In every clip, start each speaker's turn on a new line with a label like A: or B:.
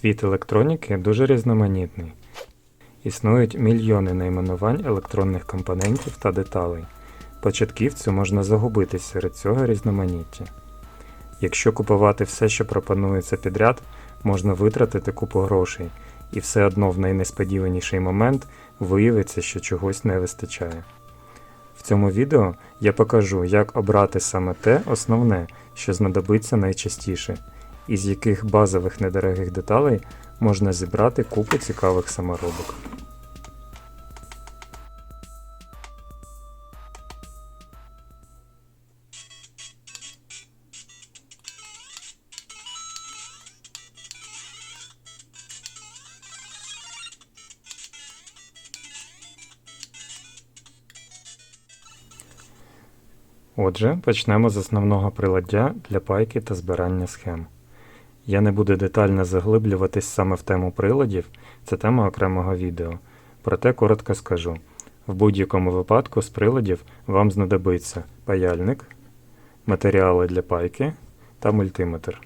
A: Світ електроніки дуже різноманітний. Існують мільйони найменувань електронних компонентів та деталей. Початківцю можна загубитись серед цього різноманіття. Якщо купувати все, що пропонується підряд, можна витратити купу грошей, і все одно в найнесподіваніший момент виявиться, що чогось не вистачає. В цьому відео я покажу, як обрати саме те основне, що знадобиться найчастіше, і з яких базових недорогих деталей можна зібрати купу цікавих саморобок. Отже, почнемо з основного приладдя для пайки та збирання схем. Я не буду детально заглиблюватись саме в тему приладів, це тема окремого відео. Проте коротко скажу: в будь-якому випадку з приладів вам знадобиться паяльник, матеріали для пайки та мультиметр.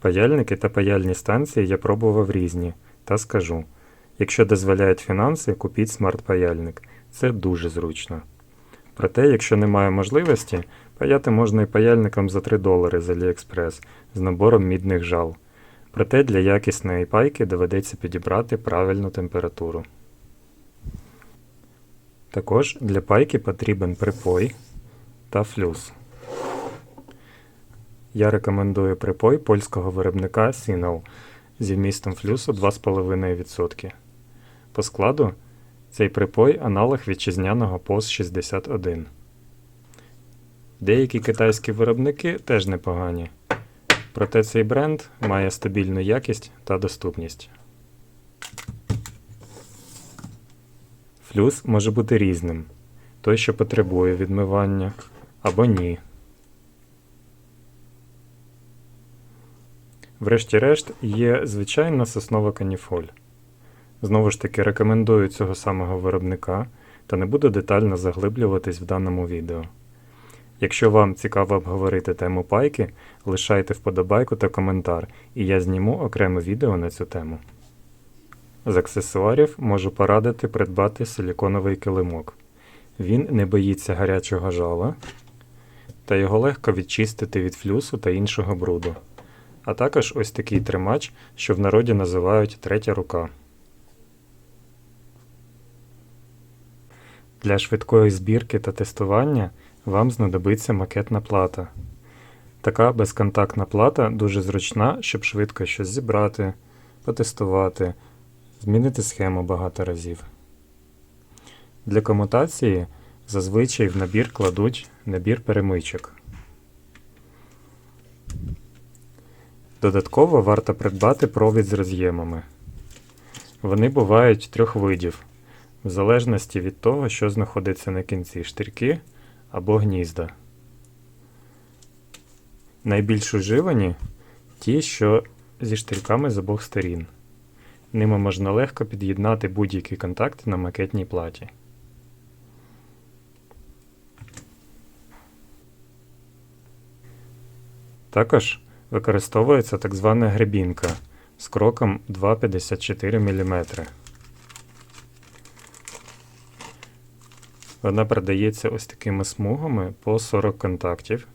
A: Паяльники та паяльні станції я пробував різні, та скажу: якщо дозволяють фінанси, купіть смарт-паяльник. Це дуже зручно. Проте, якщо немає можливості, паяти можна і паяльником за 3 долари з AliExpress з набором мідних жал. Проте для якісної пайки доведеться підібрати правильну температуру. Також для пайки потрібен припой та флюс. Я рекомендую припой польського виробника Sinal зі вмістом флюсу 2,5%. По складу цей припой аналог вітчизняного POS 61. Деякі китайські виробники теж непогані. Проте цей бренд має стабільну якість та доступність. Флюс може бути різним. Той, що потребує відмивання, або ні. Врешті-решт є звичайна соснова каніфоль. Знову ж таки, рекомендую цього самого виробника та не буду детально заглиблюватись в даному відео. Якщо вам цікаво обговорити тему пайки, лишайте вподобайку та коментар, і я зніму окреме відео на цю тему. З аксесуарів можу порадити придбати силіконовий килимок. Він не боїться гарячого жала, та його легко відчистити від флюсу та іншого бруду. А також ось такий тримач, що в народі називають третя рука. Для швидкої збірки та тестування вам знадобиться макетна плата. Така безконтактна плата дуже зручна, щоб швидко щось зібрати, потестувати, змінити схему багато разів. Для комутації зазвичай в набір кладуть набір перемичок. Додатково варто придбати провід з роз'ємами. Вони бувають трьох видів в залежності від того, що знаходиться на кінці штирки або гнізда. Найбільш уживані ті, що зі штирками з обох сторін. Ними можна легко під'єднати будь-який контакт на макетній платі. Також використовується так звана гребінка з кроком 2,54 мм. Вона продається ось такими смугами по 40 контактів.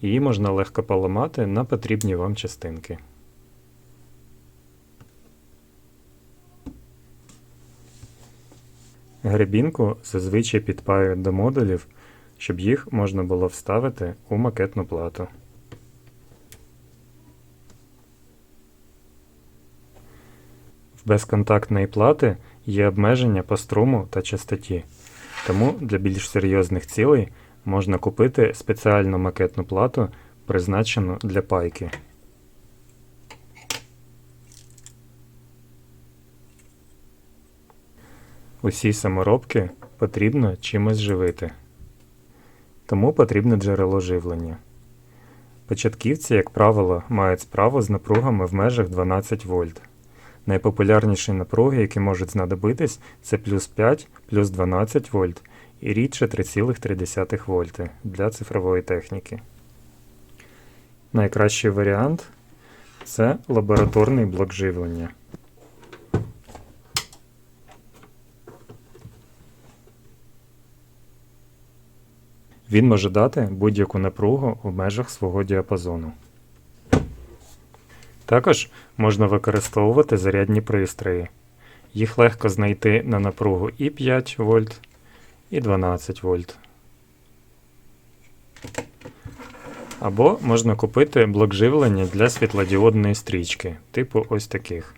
A: Її можна легко поламати на потрібні вам частинки. Гребінку зазвичай підпаюють до модулів, щоб їх можна було вставити у макетну плату. В безконтактної плати є обмеження по струму та частоті. Тому для більш серйозних цілей можна купити спеціальну макетну плату, призначену для пайки. Усі саморобки потрібно чимось живити. Тому потрібне джерело живлення. Початківці, як правило, мають справу з напругами в межах 12 вольт. Найпопулярніші напруги, які можуть знадобитись, це плюс 5, плюс 12 вольт і рідше 3,3 вольти для цифрової техніки. Найкращий варіант Це лабораторний блок живлення. Він може дати будь-яку напругу в межах свого діапазону. Також можна використовувати зарядні пристрої. Їх легко знайти на напругу і 5 вольт, і 12 вольт. Або можна купити блок живлення для світлодіодної стрічки, типу ось таких.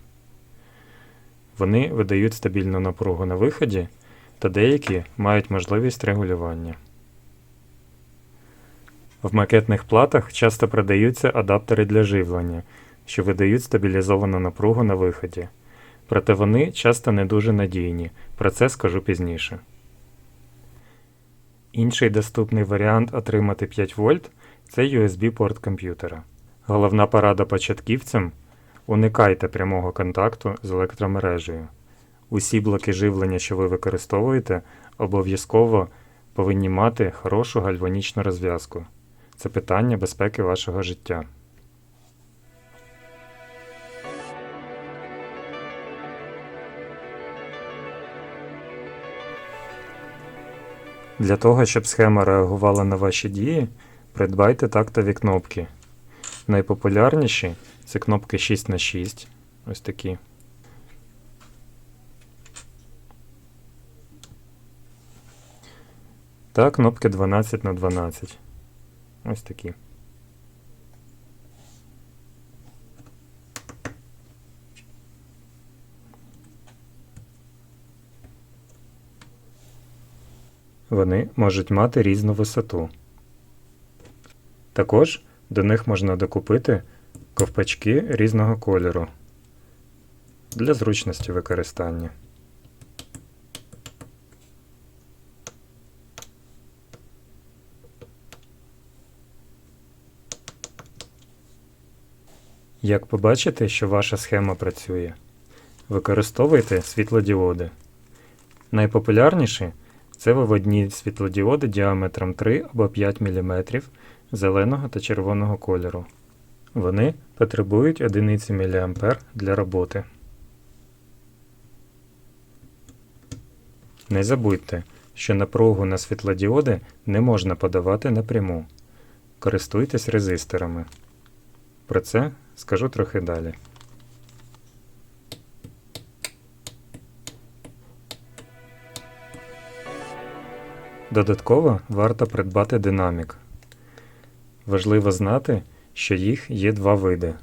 A: Вони видають стабільну напругу на виході, та деякі мають можливість регулювання. В макетних платах часто продаються адаптери для живлення, що видають стабілізовану напругу на виході. Проте вони часто не дуже надійні, про це скажу пізніше. Інший доступний варіант отримати 5 вольт це USB-порт комп'ютера. Головна порада початківцям уникайте прямого контакту з електромережею. Усі блоки живлення, що ви використовуєте, обов'язково повинні мати хорошу гальванічну розв'язку. Це питання безпеки вашого життя. Для того, щоб схема реагувала на ваші дії, придбайте тактові кнопки. Найпопулярніші це кнопки 6х6, ось такі. Та кнопки 12 на 12 Ось такі. Вони можуть мати різну висоту. Також до них можна докупити ковпачки різного кольору для зручності використання. Як побачите, що ваша схема працює, використовуйте світлодіоди. Найпопулярніші це виводні світлодіоди діаметром 3 або 5 мм зеленого та червоного кольору. Вони потребують 1 мА для роботи. Не забудьте, що напругу на світлодіоди не можна подавати напряму. Користуйтесь резисторами. Про це скажу трохи далі. Додатково варто придбати динамік. Важливо знати, що їх є два види.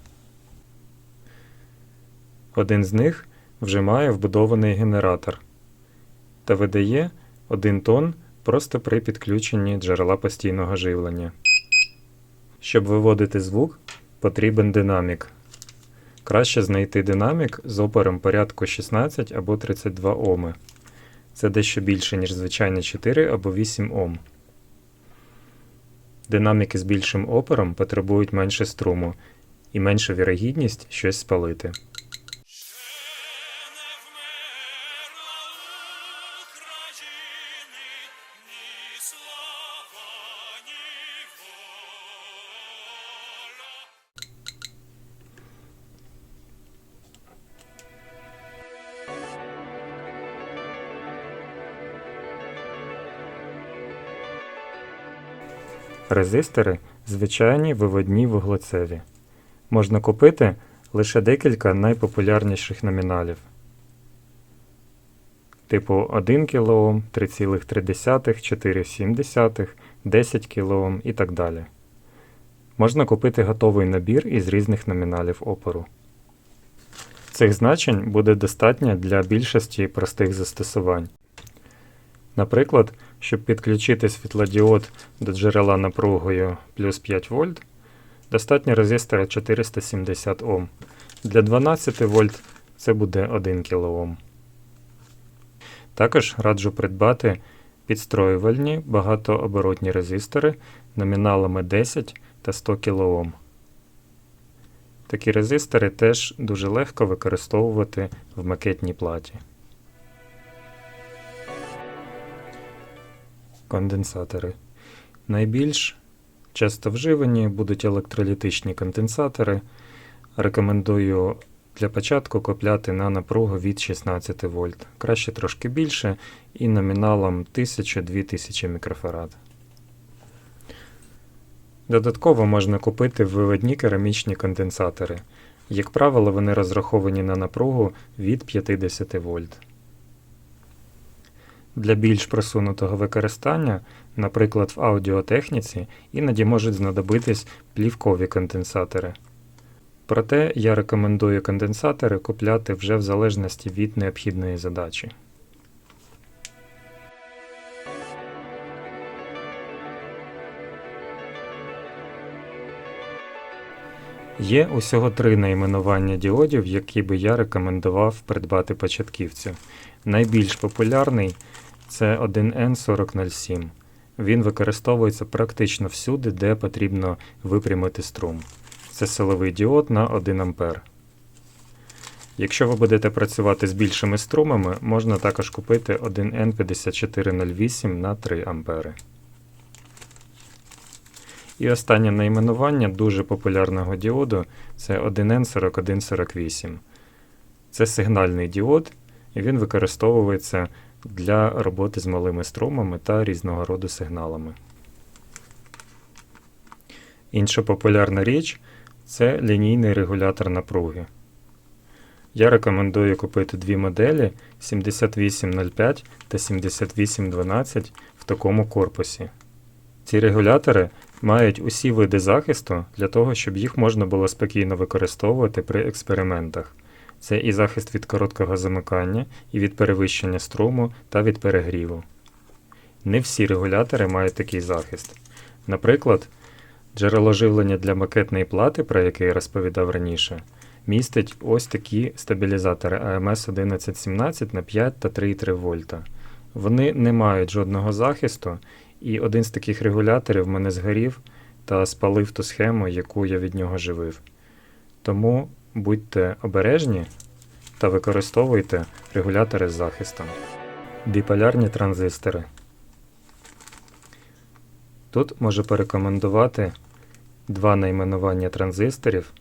A: Один з них вже має вбудований генератор та видає 1 тонн просто при підключенні джерела постійного живлення. Щоб виводити звук, потрібен динамік. Краще знайти динамік з опором порядку 16 або 32 Оми. Це дещо більше, ніж звичайні 4 або 8 Ом. Динаміки з більшим опором потребують менше струму і менша вірогідність щось спалити. Резистори звичайні виводні вуглецеві. Можна купити лише декілька найпопулярніших номіналів. Типу 1 кОм, 3,3, 4,7, 10 кОм і так далі. Можна купити готовий набір із різних номіналів опору. Цих значень буде достатньо для більшості простих застосувань. Наприклад, щоб підключити світлодіод до джерела напругою плюс 5 вольт, достатньо резистора 470 Ом. Для 12 вольт це буде 1 кОм. Також раджу придбати підстроювальні багатооборотні резистори номіналами 10 та 100 кОм. Такі резистори теж дуже легко використовувати в макетній платі. Конденсатори. Найбільш часто вживані будуть електролітичні конденсатори, Рекомендую для початку купляти на напругу від 16 вольт. Краще трошки більше і номіналом 1000-2000 мікрофарад. Додатково можна купити виводні керамічні конденсатори. Як правило, вони розраховані на напругу від 50 вольт. Для більш просунутого використання, наприклад, в аудіотехніці, іноді можуть знадобитись плівкові конденсатори. Проте я рекомендую конденсатори купляти вже в залежності від необхідної задачі. Є усього три найменування діодів, які би я рекомендував придбати початківцю. Найбільш популярний це 1N4007. Він використовується практично всюди, де потрібно випрямити струм. Це силовий діод на 1 А. Якщо ви будете працювати з більшими струмами, можна також купити 1N5408 на 3 А. І останнє найменування дуже популярного діоду це 1N4148. Це сигнальний діод, і він використовується для роботи з малими струмами та різного роду сигналами. Інша популярна річ це лінійний регулятор напруги. Я рекомендую купити дві моделі 7805 та 7812 в такому корпусі. Ці регулятори мають усі види захисту для того, щоб їх можна було спокійно використовувати при експериментах. Це і захист від короткого замикання, і від перевищення струму та від перегріву. Не всі регулятори мають такий захист. Наприклад, джерело живлення для макетної плати, про яке я розповідав раніше, містить ось такі стабілізатори AMS 1117 на 5 та 3,3 вольта. Вони не мають жодного захисту, і один з таких регуляторів в мене згорів та спалив ту схему, яку я від нього живив. Тому будьте обережні та використовуйте регулятори з захистом. Біполярні транзистори. Тут можу порекомендувати два найменування транзисторів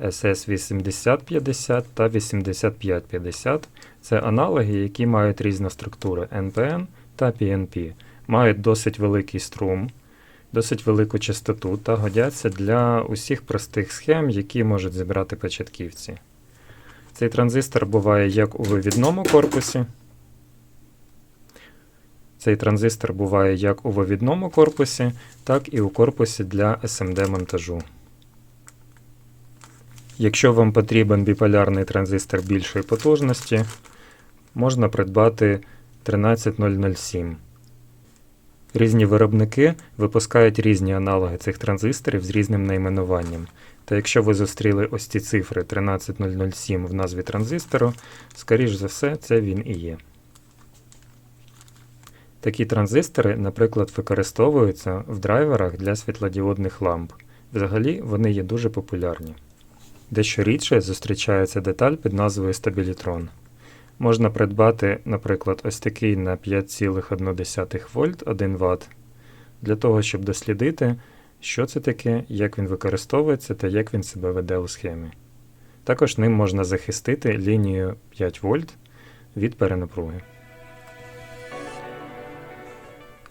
A: SS8050 та 8550. Це аналоги, які мають різну структуру NPN та PNP, мають досить великий струм, досить велику частоту та годяться для усіх простих схем, які можуть зібрати початківці. Цей транзистор буває як у вивідному корпусі. Цей транзистор буває як у вивідному корпусі, так і у корпусі для SMD-монтажу. Якщо вам потрібен біполярний транзистор більшої потужності, можна придбати 13007. Різні виробники випускають різні аналоги цих транзисторів з різним найменуванням. Та якщо ви зустріли ось ці цифри 13007 в назві транзистору, скоріш за все, це він і є. Такі транзистори, наприклад, використовуються в драйверах для світлодіодних ламп. Взагалі, вони є дуже популярні. Дещо рідше зустрічається деталь під назвою стабілітрон. Можна придбати, наприклад, ось такий на 5,1 вольт 1 Вт, для того, щоб дослідити, що це таке, як він використовується та як він себе веде у схемі. Також ним можна захистити лінію 5 вольт від перенапруги.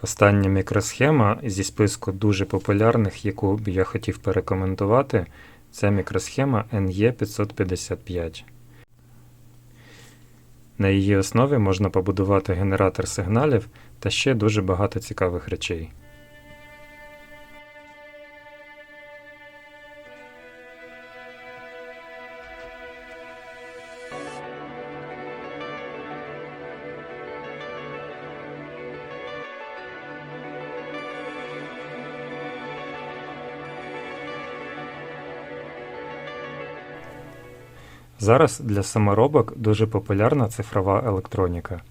A: Остання мікросхема зі списку дуже популярних, яку б я хотів порекомендувати, це мікросхема NE555. На її основі можна побудувати генератор сигналів та ще дуже багато цікавих речей. Зараз для саморобок дуже популярна цифрова електроніка.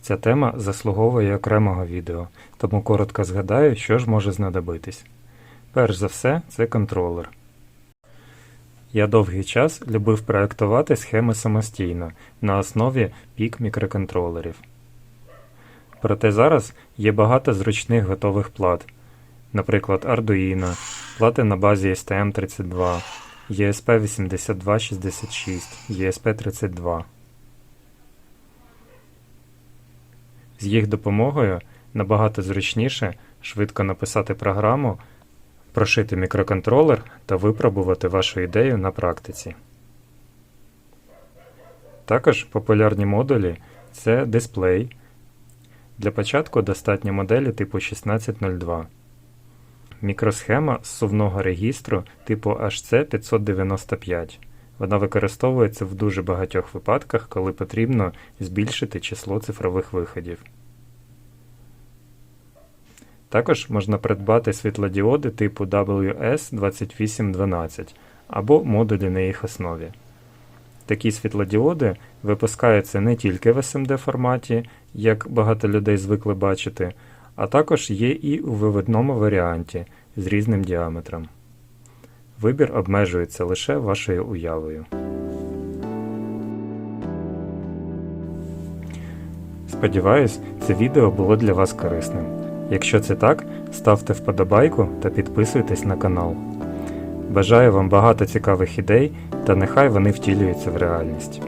A: Ця тема заслуговує окремого відео, тому коротко згадаю, що ж може знадобитись. Перш за все, це контролер. Я довгий час любив проектувати схеми самостійно на основі пік мікроконтролерів. Проте зараз є багато зручних готових плат, наприклад, Arduino, плати на базі STM32, ESP8266, ESP32. З їх допомогою набагато зручніше швидко написати програму, прошити мікроконтролер та випробувати вашу ідею на практиці. Також популярні модулі це дисплей. Для початку достатньо моделі типу 1602. Мікросхема з сувного регістру типу HC595. Вона використовується в дуже багатьох випадках, коли потрібно збільшити число цифрових виходів. Також можна придбати світлодіоди типу WS2812 або модулі на їх основі. Такі світлодіоди випускаються не тільки в SMD форматі, як багато людей звикли бачити, а також є і у виведному варіанті з різним діаметром. Вибір обмежується лише вашою уявою. Сподіваюсь, це відео було для вас корисним. Якщо це так, ставте вподобайку та підписуйтесь на канал. Бажаю вам багато цікавих ідей та нехай вони втілюються в реальність.